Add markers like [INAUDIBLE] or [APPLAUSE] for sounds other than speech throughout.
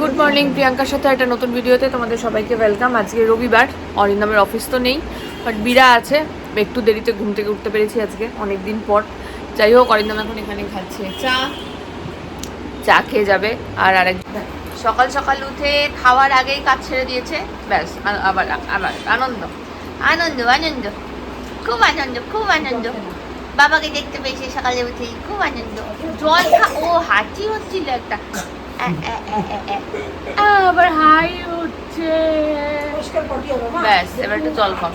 Good morning প্রিয়াঙ্কার সাথে একটা নতুন ভিডিওতে তোমাদের সবাইকে ওয়েলকাম আজকে রবিবার, অরিন্দমের অফিস তো নেই বাট বিরা আছে। একটু দেরিতে ঘুম থেকে উঠতে পেরেছি আজকে অনেক দিন পর। যাই হোক, অরিন্দম এখন এখানে খাচ্ছে। চা। চা খেয়ে যাবে, আর আরেক সকাল সকাল উঠে খাওয়ার আগেই কাজ ছেড়ে দিয়েছে। ব্যাস আবার আবার আনন্দ। আনন্দ আনন্দ। খুব আনন্দ খুব আনন্দ। বাবাকে দেখতে পেয়েছি সকালে উঠেই, খুব আনন্দ। জল খা ও হাঁচি হচ্ছিল একটা। আবার হাই উঠছে। ব্যাস এবার একটু জল খাও।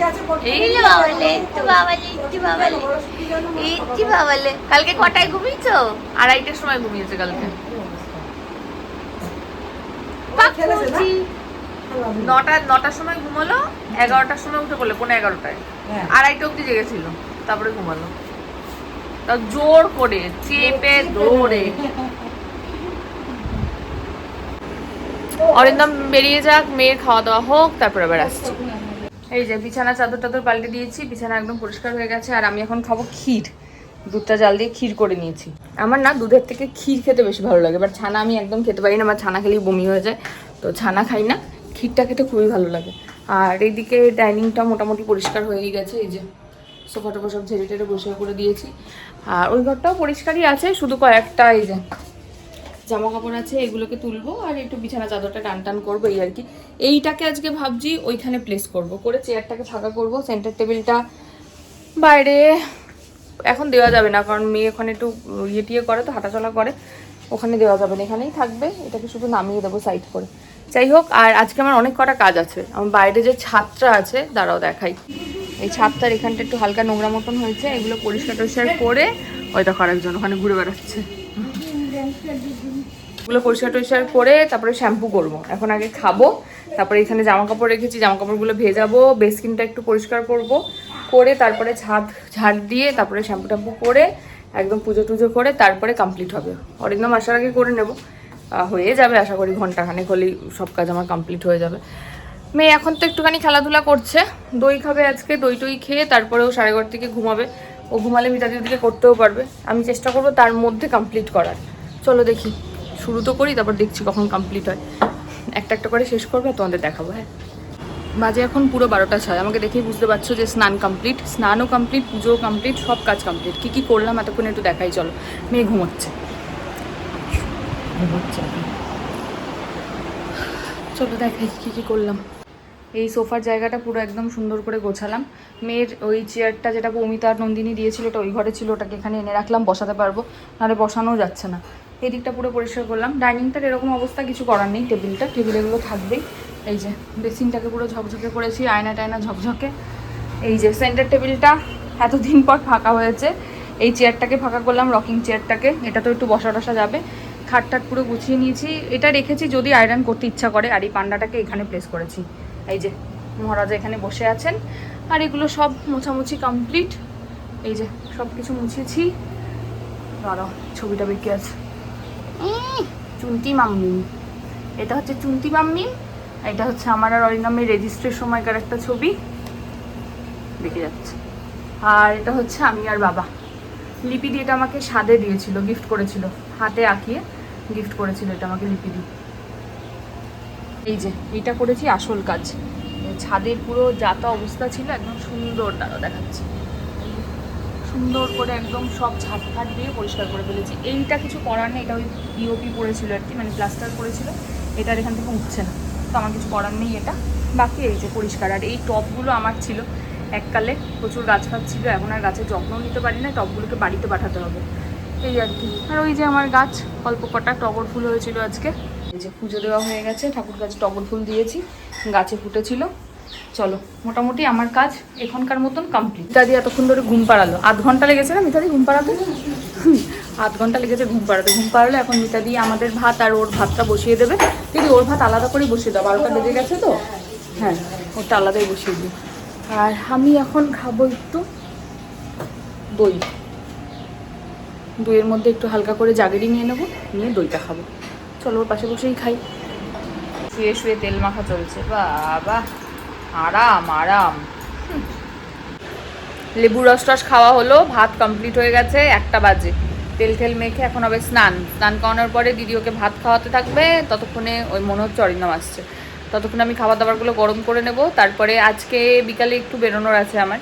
এই বাবালে একটু বাবালে একটু বাবালে একটু বাবালে কালকে কটায় ঘুমিয়েছো? আড়াইটার সময় ঘুমিয়েছে কালকে। নটা নটার সময় ঘুমালো এগারোটার সময় উঠে পড়লে পনেরো এগারোটায়। আড়াইটা অব্দি জেগেছিল তারপরে ঘুমালো। তা জোর করে চেপে ধরে অরিন্দম বেরিয়ে যাক, মেয়ের খাওয়া দাওয়া হোক, তারপর আবার আসছি। এই যে বিছানা চাদর টাদর পাল্টে দিয়েছি, বিছানা একদম পরিষ্কার হয়ে গেছে, আর আমি এখন খাব ক্ষীর। দুধটা জাল দিয়ে ক্ষীর করে নিয়েছি। আমার না দুধের থেকে ক্ষীর খেতে বেশি ভালো লাগে বাট ছানা আমি একদম খেতে পারি না, আমার ছানা খেলেই বমি হয়ে যায়, তো ছানা খাই না, ক্ষীরটা খেতে খুবই ভালো লাগে। আর এইদিকে ডাইনিংটা মোটামুটি পরিষ্কার হয়েই গেছে, এই যে সোফা টোফা সব ঝেড়ে টেড়ে পরিষ্কার করে দিয়েছি। আর ওই ঘরটাও পরিষ্কারই আছে, শুধু কয়েকটা, এই যে জামা কাপড় আছে, এগুলোকে তুলবো আর একটু বিছানা চাদরটা টান টান করব, এই আর কি। এইটাকে আজকে ভাবছি ওইখানে প্লেস করব। করে চেয়ারটাকে ফাঁকা করব সেন্টার টেবিলটা বাইরে এখন দেওয়া যাবে না, কারণ মেয়ে ওখানে একটু ইয়ে টিয়ে করে তো, হাঁটাচলা করে, ওখানে দেওয়া যাবে না, এখানেই থাকবে, এটাকে শুধু নামিয়ে দেবো সাইড করে। যাই হোক, আর আজকে আমার অনেক কটা কাজ আছে, আমার বাইরে যে ছাদটা আছে, দাঁড়াও দেখাই। এই ছাদটার এখানটা একটু হালকা নোংরা মতন হয়েছে, এগুলো পরিষ্কার টরিষ্কার করে, ওই দেখো আরেকজন ওখানে ঘুরে বেড়াচ্ছে। এগুলো পরিষ্কার টরিষ্কার করে তারপরে শ্যাম্পু করব। এখন আগে খাব, তারপরে এখানে জামা কাপড় রেখেছি জামা কাপড়গুলো ভেজাবো, বেসকিনটা একটু পরিষ্কার করব, করে তারপরে ছাদ, ঝাড় দিয়ে তারপরে শ্যাম্পু ট্যাম্পু করে একদম পুজো টুজো করে তারপরে কমপ্লিট হবে। অরিন্দম আসার আগে করে নেব। হয়ে যাবে আশা করি ঘন্টাখানেক হলেই সব কাজ আমার কমপ্লিট হয়ে যাবে। মেয়ে এখন তো একটুখানি খেলাধুলা করছে, দই খাবে আজকে, দই টই খেয়ে তারপরেও সাড়ে এগারো থেকে ঘুমাবে। ও ঘুমালে মিতাদি ওদিকে করতেও পারবে। আমি চেষ্টা করব তার মধ্যে কমপ্লিট করার। চলো দেখি। শুরু তো করি, তারপর দেখছি কখন কমপ্লিট হয়। একটা একটা করে শেষ করবে তোমাদের দেখাবো হ্যাঁ। বাজে এখন পুরো বারোটা ছয়। আমাকে দেখেই বুঝতে পারছ যে স্নান কমপ্লিট স্নানও কমপ্লিট পুজোও কমপ্লিট সব কাজ কমপ্লিট কী কী করলাম এতক্ষণ একটু দেখাই, চলো। মেয়ে ঘুমোচ্ছে। ঘুমোচ্ছে। চলো দেখাই কী কী করলাম। এই সোফার জায়গাটা পুরো একদম সুন্দর করে গোছালাম। মেয়ের ওই চেয়ারটা যেটা অমিতা নন্দিনী দিয়েছিল, ওটা ওই ঘরে ছিল, ওটাকে এখানে এনে রাখলাম, বসাতে পারব, নাহলে বসানোও যাচ্ছে না। এই দিকটা পুরো পরিষ্কার করলাম। ডাইনিংটার এরকম অবস্থা কিছু করার নেই, টেবিলটা টেবিল এগুলো থাকবেই। এই যে, বেসিনটাকে পুরো ঝকঝকে করেছি, আয়না টায়না ঝকঝকে। এই যে, সেন্টার টেবিলটা এতদিন পর ফাঁকা হয়েছে। এই চেয়ারটাকে ফাঁকা করলাম, রকিং চেয়ারটাকে। এটা তো একটু বসা টসা যাবে। খাট টাট পুরো গুছিয়ে নিয়েছি। এটা রেখেছি যদি আয়রন করতে ইচ্ছা করে, আর এই পান্ডাটাকে এখানে প্লেস করেছি। এই যে মহারাজা এখানে বসে আছেন। আর এগুলো সব মোছামুছি কমপ্লিট। এই যে সব কিছু মুছেছি। দাঁড়াও ছবিটা বেঁকে আছে উম, চুন্টি মাম্মি। এটা হচ্ছে চুন্টি মাম্মি। এটা হচ্ছে আমার আর অরিনামের রেজিস্ট্রের সময়কার একটা ছবি। বেঁকে যাচ্ছে। আর এটা হচ্ছে আমি আর বাবা। লিপি দিয়ে এটা আমাকে স্বাদে দিয়েছিল গিফট করেছিল। হাতে আঁকিয়ে গিফট করেছিল এটা আমাকে লিপি দিয়ে। এই যে এটা করেছি আসল কাজ। ছাদের পুরো যাতা অবস্থা ছিল একদম সুন্দর দাঁড়া দেখাচ্ছে। সুন্দর করে একদম সব ছাদ ফাট দিয়ে পরিষ্কার করে ফেলেছি। এইটা কিছু করার নেই, এটা ওই ইওপি পড়েছিল আর কি মানে প্লাস্টার করেছিল। এটার এখান থেকে উঠছে না, তো আমার কিছু করার নেই এটা। বাকি এই যে পরিষ্কার, আর এই টবগুলো আমার ছিল। এককালে প্রচুর গাছ ফাছ ছিল, এখন আর গাছের যত্নও নিতে পারি না টবগুলোকে বাড়িতে পাঠাতে হবে। এই আর কি। আর ওই যে আমার গাছ, অল্প কটা টগর ফুল হয়েছিল আজকে। এই যে পুজো দেওয়া হয়ে গেছে, ঠাকুর গাছে টগর ফুল দিয়েছি, গাছে ফুটেছিল। চলো, মোটামুটি আমার কাজ এখনকার মতন কমপ্লিট মিতাদি এতক্ষণ ধরে ঘুম পাড়ালো। আধ ঘণ্টা লেগেছে না মিতাদি ঘুম পাড়াতে? আধ ঘণ্টা লেগেছে ঘুম পাড়াতে। ঘুম পাড়ালো এখন মিতাদি আমাদের ভাত আর ওর ভাতটা বসিয়ে দেবে। দিদি, ওর ভাত আলাদা করেই বসিয়ে দাও। বারোটা বেজে গেছে তো? হ্যাঁ ওটা আলাদাই বসিয়ে দিই। আর আমি এখন খাব একটু দই। দইয়ের মধ্যে একটু হালকা করে জাগেরি নিয়ে নেব, নিয়ে দইটা খাব। চলো ওর পাশে বসেই খাই। শুয়ে শুয়ে তেল মাখা চলছে। বাবা, আরাম আরাম। লেবু রস টস খাওয়া হলো, ভাত কমপ্লিট হয়ে গেছে, একটা বাজে। তেল টেল মেখে এখন হবে স্নান। স্নান করানোর পরে দিদি ওকে ভাত খাওয়াতে থাকবে, ততক্ষণে ওই মনে হচ্ছে অরিন্দম আসছে। ততক্ষণে আমি খাবার দাবারগুলো গরম করে নেব। তারপরে আজকে বিকালে একটু বেরোনোর আছে আমার।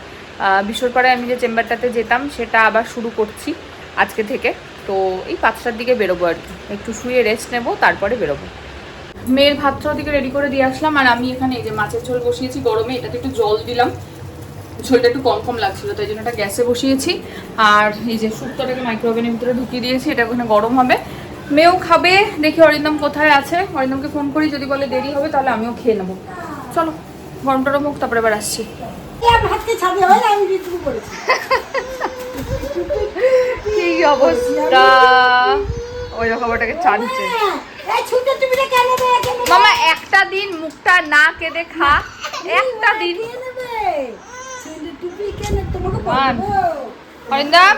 বিশ্বরপাড়ায় আমি যে চেম্বারটাতে যেতাম, সেটা আবার শুরু করছি। আজকে থেকে। তো এই পাঁচটার দিকে বেরোবো আর কি। একটু শুয়ে রেস্ট নেব তারপরে বেরোবো। মেয়ের ভাতটা ওদিকে রেডি করে দিয়ে আসলাম আর আমি এখানে এই যে মাছের ঝোল বসিয়েছি গরমে এটাতে একটু জল দিলাম। ঝোলটা একটু কম কম লাগছিল তাই জন্য এটা গ্যাসে বসিয়েছি। আর এই যে শুক্তোটাকে মাইক্রোওভেনের ভিতরে ঢুকিয়ে দিয়েছি এটা ওখানে গরম হবে। মেয়েও খাবে দেখি অরিন্দম কোথায় আছে। অরিন্দমকে ফোন করি যদি বলে দেরি হবে তাহলে আমিও খেয়ে নেব। চলো গরম টরম হোক তারপরে এবার আসছি। ভাতকে ছাদে হয় আমি বিক্রি করেছি। [LAUGHS] কি অবস্থা? ওই রকম ওটাকে মামা, একটা দিন মুখটা না কেঁদে খা। একটা দিন। অরিন্দম?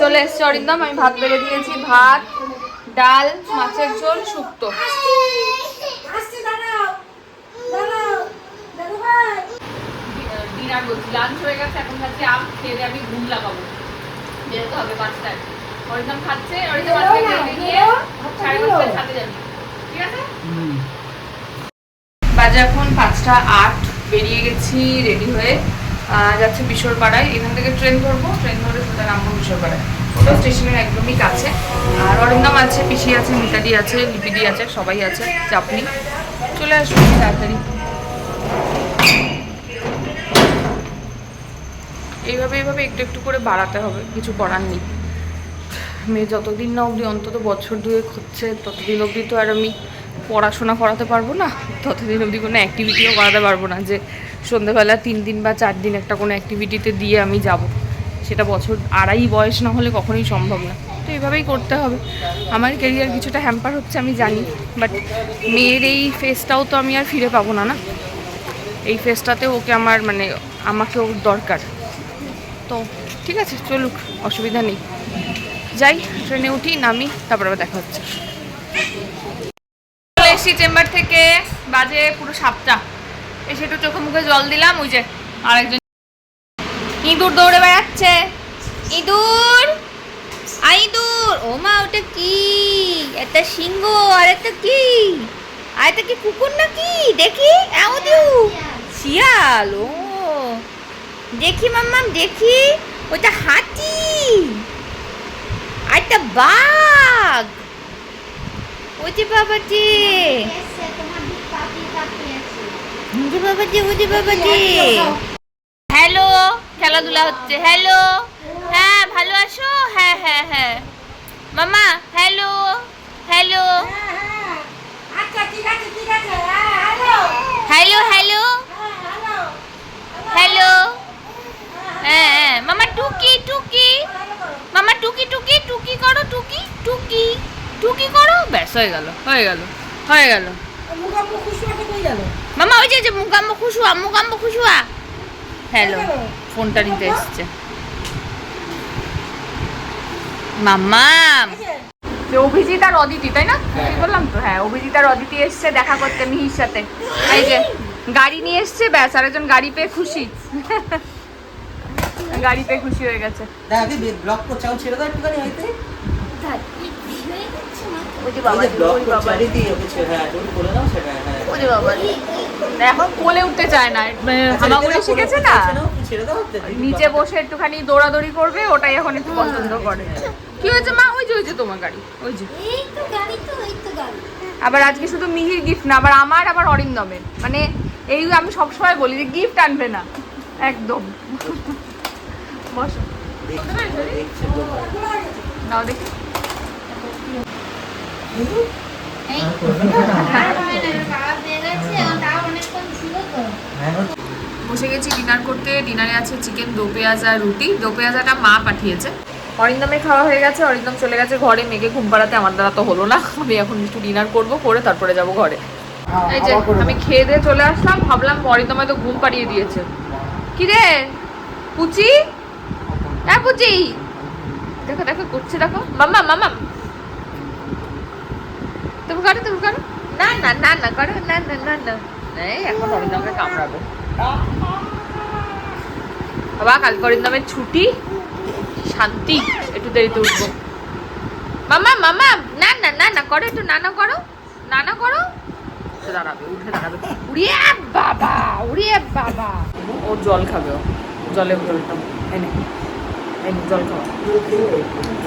চলে এসছে অরিন্দম, আমি ভাত বেড়ে দিয়েছি। ভাত, ডাল, মাছের ঝোল, শুক্তো আসছি দাঁড়াও দাঁড়াও দাঁড়াও ভাই ডিনার বলছি লাঞ্চ হয়ে গেছে এখন খাচ্ছি আম খেয়ে আমি ঘুম লাগাবো। যেতে হবে পাঁচটায়। অরিন্দম খাচ্ছে অরিন্দম আজকে খেয়ে নিয়ে সাড়ে পাঁচটায় ছাদে যাবি। ঠিক আছে? বাজে এখন পাঁচটা আট বেরিয়ে গেছি রেডি হয়ে। যাচ্ছে বিশোর পাড়ায় এখান থেকে ট্রেন ধরবো ট্রেন ধরে সোজা নামবো বিশোর পাড়ায় ওটা স্টেশনের একদমই কাছে। আর অরিন্দম আছে পিসি আছে মিতাদি আছে লিপিদি আছে সবাই আছে চাপনি। চলে আসব তাড়াতাড়ি। এইভাবে এইভাবে একটু একটু করে বাড়াতে হবে, কিছু করার নেই। মেয়ে যতদিন না অবধি, অন্তত বছর দুয়েক হচ্ছে, ততদিন অবধি তো আর আমি পড়াশোনা করাতে পারব না, ততদিন অবধি কোনো অ্যাক্টিভিটিও করাতে পারব না যে সন্ধেবেলা তিন দিন বা চার দিন একটা কোনো অ্যাক্টিভিটিতে দিয়ে আমি যাব। সেটা বছর আড়াই বয়স না হলে কখনোই সম্ভব না। তো এইভাবেই করতে হবে। আমার কেরিয়ার কিছুটা হ্যাম্পার হচ্ছে, আমি জানি বাট মেয়ের এই ফেসটাও তো আমি আর ফিরে পাবো না না? এই ফেসটাতে ওকে আমার মানে আমাকে ওর দরকার। তো ঠিক আছে, চলুক, অসুবিধা নেই। যাই, ট্রেনে উঠি, নামি, তারপর আবার দেখা হচ্ছে। এসেছি চেম্বার থেকে, বাজে পুরো সাতটা। এসে একটু চোখে মুখে জল দিলাম, ওই যে আরেকজন ইঁদুর দৌড়ে বেড়াচ্ছে। ইঁদুর! আই ইঁদুর! ও মা, ওটা কি? একটা সিংহ, আর একটা কি? আর একটা কি কুকুর নাকি? দেখি, এমন শিয়াল, ও দেখি মাম্মাম, দেখি। ওটা হাতি। আর একটা বাঘ। ওতে বাবাজি। ওতে বাবাজি ওতে বাবাজি। হ্যালো, খেলাধুলা হচ্ছে। হ্যালো। হ্যাঁ ভালো আছো? হ্যাঁ হ্যাঁ হ্যাঁ। মামা hello hello. Hello hello. Hello হ্যাঁ হ্যালো হ্যালো হ্যাঁ হ্যাঁ মামা টুকি টুকি মামা টুকি টুকি টুকি করো টুকি টুকি টুকি করো ব্যাস হয়ে গেল হয়ে গেল হয়ে গেল। মামা ওই যে যে মুগাম্ব খুশুয়া মুগাম্ব খুশুয়া হ্যালো ফোনটা নিতে এসছে। মাম্মাম যে অভিজিৎ আর অদিতি তাই না? ঠিক বললাম তো হ্যাঁ অভিজিৎ আর অদিতি এসছে দেখা করতে মিহির সাথে। এই যে গাড়ি নিয়ে এসছে ব্যাস আরেকজন গাড়ি পেয়ে খুশি। গাড়ি পেয়ে খুশি হয়ে গেছে। দাদি ব্লক ছেড়ে দাও একটুখানি ওই বাবা ওই বাবা দিয়ে হ্যাঁ তুমি করে দাও সেটা হ্যাঁ। ওই বাবা এখন কোলে উঠতে চায় না মানে আচ্ছা, হামাগুড়ি শিখেছে না? নিচে বসে একটুখানি দৌড়াদৌড়ি করবে ওটাই এখন একটু পছন্দ করে। কি হয়েছে মা? ওই যে ওই যে তোমার গাড়ি ওই যে। এই তো গাড়ি তো এই তো গাড়ি। আবার আজকে শুধু মিহির গিফট না আবার আমার আবার অরিন্দমের। মানে এই আমি সবসময় বলি যে গিফট আনবে না। একদম। বসো। নাও দেখি। হ্যাঁ, বসে গেছি ডিনার করতে। ডিনারে আছে চিকেন দো পেঁয়াজ আর রুটি। দো পেঁয়াজাটা মা পাঠিয়েছে। অরিন্দমের খাওয়া হয়ে গেছে। অরিন্দম চলে গেছে ঘরে। মেঘে ঘুম পাড়াতে আমার দ্বারা তো হলো না। আমি এখন একটু ডিনার করব করে তারপরে যাব ঘরে। এই যে আমি খেয়ে দিয়ে চলে আসলাম। ভাবলাম অরিন্দমে তো ঘুম পাড়িয়ে দিয়েছে। কি রে? পুচি? হ্যাঁ পুচি। দেখো দেখো করছে দেখো। মামা মামা তুমি করো তুমি করো না না না না করো না না না না এই এখন অরিন্দমকে কামড়াবে বাবা কালকে অরিন্দমের ছুটি শান্তি একটু দেরিতে উঠবো মামা মামা না না না না করো একটু নানা করো নানা করো দাঁড়াবে উঠে দাঁড়াবে উড়িয়ে বাবা উড়িয়ে বাবা ও জল খাবে ও জলে জলটা এনে এনে জল খাওয়া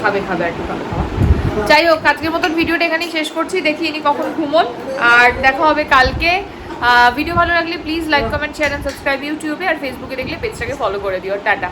খাবে খাবে একটু খাবে খাওয়া যাই হোক, আজকের মতন ভিডিওটা এখানেই শেষ করছি। দেখি ইনি কখন ঘুমন। আর দেখা হবে কালকে। ভিডিও ভালো লাগলে please like comment share and subscribe ইউটিউবে আর ফেসবুকে দেখলে পেজটাকে ফলো করে দিও। টাটা।